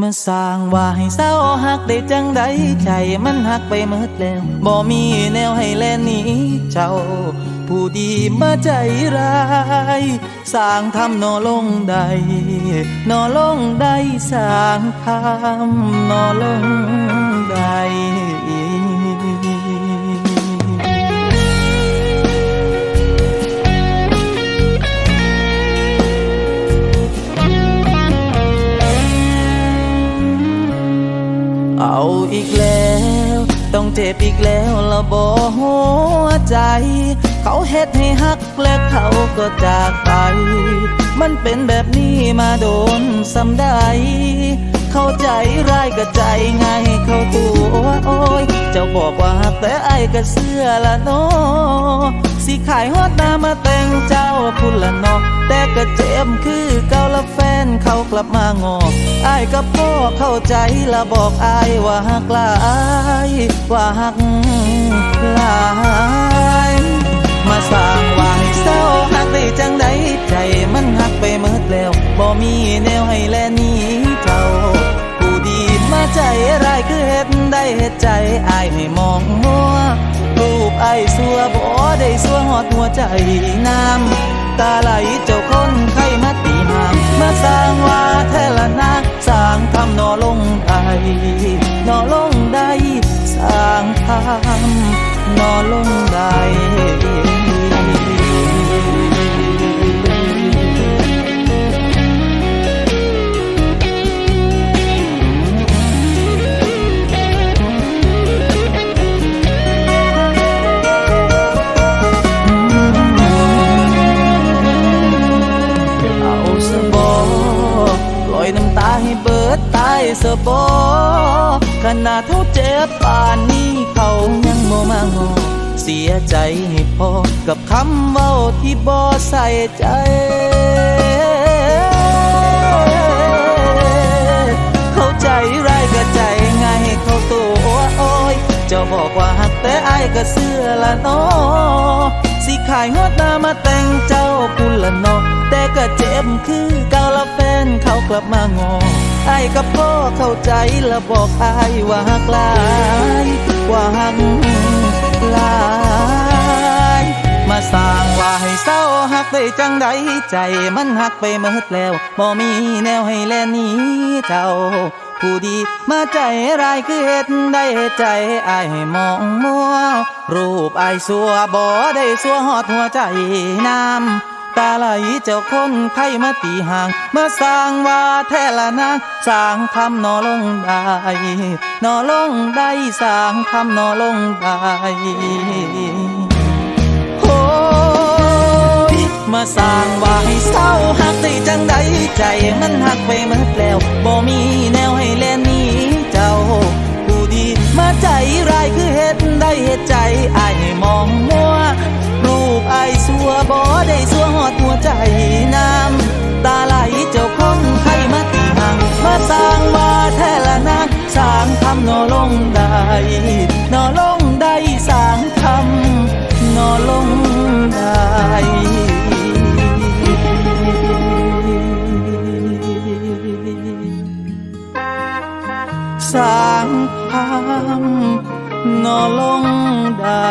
เมื่อสร้างว่าให้เศร้าหักได้จังใดใจมันหักไปหมดแล้วบ่มีแนวให้แลหนีเจ้า ผู้ดีมาใจร้ายสร้างทำนอลงใดนอลงใดสร้างทำนอลงใด ต้องเจ็บอีกแล้วละบอหัวใจ เขาเฮ็ดให้ฮักและเขาก็จากไป มันเป็นแบบนี้มาโดนสำได้เข้าใจร้ายก็ใจไงเข้าตัวโอ้ย เจ้าบอกว่าฮักแต่ไอ้ายก็เสื้อละเนสิขายฮอดนามาแต่งเจ้าพุ่นละนาะแต่ก็เจ็บคือก่าละแฟน เขากลับมางออ้ายกับพ่อเข้าใจละบอกอ้ายว่าฮักลายว่าฮักลาย มาสร้างว่าให้เศร้าหักได้จังใดใจมันหักไปเมิดแล้วบ่มีแนวให้แลนี้เจ้าผู้ดีมาใจร้ายคือเฮ็ดได้เฮ็ดใจอายให้มองมัวรูปไอ้ายสัวบ่ได้สัวหอดหัวใจน้ำตาไหลเจ้าคนไข้า มาสร้างว่าแท้ละนะสร้างทำนอลงได้นอลงได้สร้างทำนอลง ตาให้เบิดตายสบอขนาดเท่าเจ็บป่านนี้เขายังโมมางอเสียใจให้พอกับคำเว้าที่บ่ใส่ใจเข้าใจร้ายก็ใจง่ายเข้าตัวโอ้ยเจ้าบอกว่าหักแต่อายก็เสื้อละนาะสิขายงดหน้ามาแต่งเจ้าพุ่นละนาะแต่ก็ เจ็บคือเก่าละแฟนเขากลับมางอไอ้กับพ่อเข้าใจและบอกอายว่าหักลายว่าหักลายมาสร้างว่าให้เศร้าหักได้จังใดใจมันหักไปหมดแล้วบ่มีแนวให้แลนี้เจ้าผู้ดีมาใจร้ายคือเฮ็ดได้ใจไอ้มองมัวรูปไอายสัวบ่ได้สัวหอดหัวใจน้ำ ตาไหลเจ้าคนไข้มาตีห่างมาสร้างว่าแท้ละนะสร้างทำนอลงได้ นอลงได้สร้างทำนอลงได้โอ้ยมาสร้างว่าให้เศร้าหักได้จังใดใจมันหักไปหมดแล้วบ่มีแนวให้แลหนี้ บ่ได้สัวหอดหัวใจน้ำตาไหลเจ้าคนไข้มาตีห่างมาสร้างว่าแท้ละนะสร้างทำนอลงได้นอลงได้สร้างทำนอลงได้สร้างทำนอลงได้